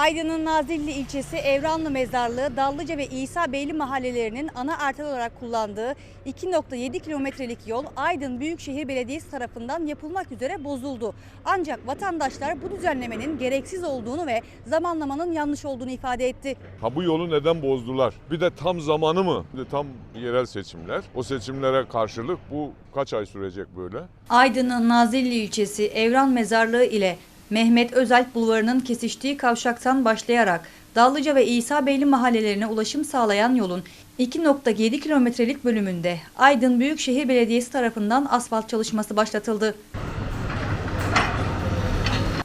Aydın'ın Nazilli ilçesi Evranlı Mezarlığı, Dallıca ve İsa Beyli mahallelerinin ana arter olarak kullandığı 2.7 kilometrelik yol Aydın Büyükşehir Belediyesi tarafından yapılmak üzere bozuldu. Ancak vatandaşlar bu düzenlemenin gereksiz olduğunu ve zamanlamanın yanlış olduğunu ifade etti. Ha bu yolu neden bozdular? Bir de tam zamanı mı? Bir de tam yerel seçimler. O seçimlere karşılık bu kaç ay sürecek böyle? Aydın'ın Nazilli ilçesi Evran Mezarlığı ile Mehmet Özalp Bulvarı'nın kesiştiği kavşaktan başlayarak Dallıca ve İsa Beyli mahallelerine ulaşım sağlayan yolun 2.7 kilometrelik bölümünde Aydın Büyükşehir Belediyesi tarafından asfalt çalışması başlatıldı.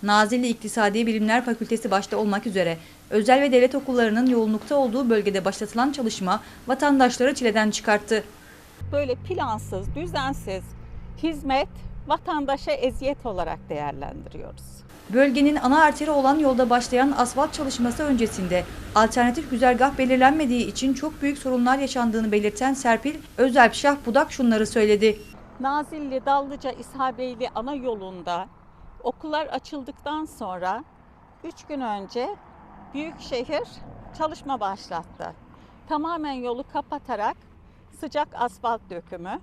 Nazilli İktisadi Bilimler Fakültesi başta olmak üzere özel ve devlet okullarının yoğunlukta olduğu bölgede başlatılan çalışma vatandaşları çileden çıkarttı. böyle plansız, düzensiz hizmet vatandaşa eziyet olarak değerlendiriyoruz. Bölgenin ana arteri olan yolda başlayan asfalt çalışması öncesinde alternatif güzergah belirlenmediği için çok büyük sorunlar yaşandığını belirten Serpil Özalp Şah Budak şunları söyledi. Nazilli Dallıca İshabeyli ana yolunda okullar açıldıktan sonra 3 gün önce Büyükşehir çalışma başlattı. Tamamen yolu kapatarak sıcak asfalt dökümü.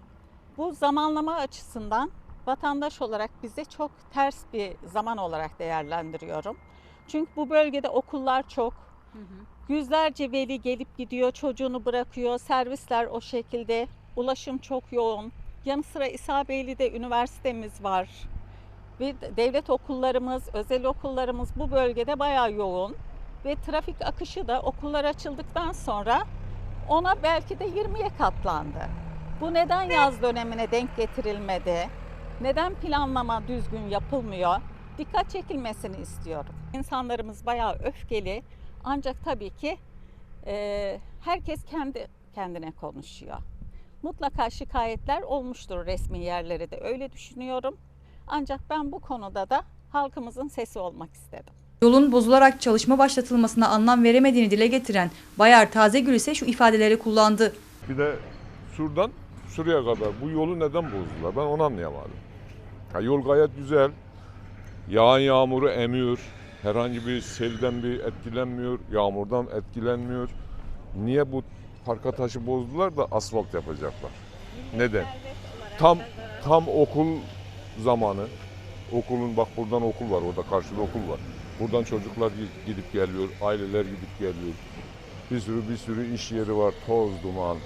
Bu zamanlama açısından vatandaş olarak bize çok ters bir zaman olarak değerlendiriyorum. Çünkü bu bölgede okullar çok. Yüzlerce veli gelip gidiyor, çocuğunu bırakıyor. Servisler o şekilde. Ulaşım çok yoğun. Yanı sıra İsa Beyli'de üniversitemiz var. Ve devlet okullarımız, özel okullarımız bu bölgede bayağı yoğun. Ve trafik akışı da okullar açıldıktan sonra ona belki de 20'ye katlandı. Bu neden yaz dönemine denk getirilmedi? Neden planlama düzgün yapılmıyor? Dikkat çekilmesini istiyorum. İnsanlarımız bayağı öfkeli ancak tabii ki e, herkes kendi kendine konuşuyor. Mutlaka şikayetler olmuştur resmi yerlere de öyle düşünüyorum. Ancak ben bu konuda da halkımızın sesi olmak istedim. Yolun bozularak çalışma başlatılmasına anlam veremediğini dile getiren Bayar Tazegül ise şu ifadeleri kullandı. Bir de şuradan şuraya kadar bu yolu neden bozdular? Ben onu anlayamadım. Ha, yol gayet güzel. Yağan yağmuru emiyor. Herhangi bir selden bir etkilenmiyor. Yağmurdan etkilenmiyor. Niye bu parka taşı bozdular da asfalt yapacaklar? Neden? Tam tam okul zamanı. Okulun bak buradan okul var. Orada karşıda okul var. Buradan çocuklar gi- gidip geliyor. Aileler gidip geliyor. Bir sürü bir sürü iş yeri var. Toz, duman.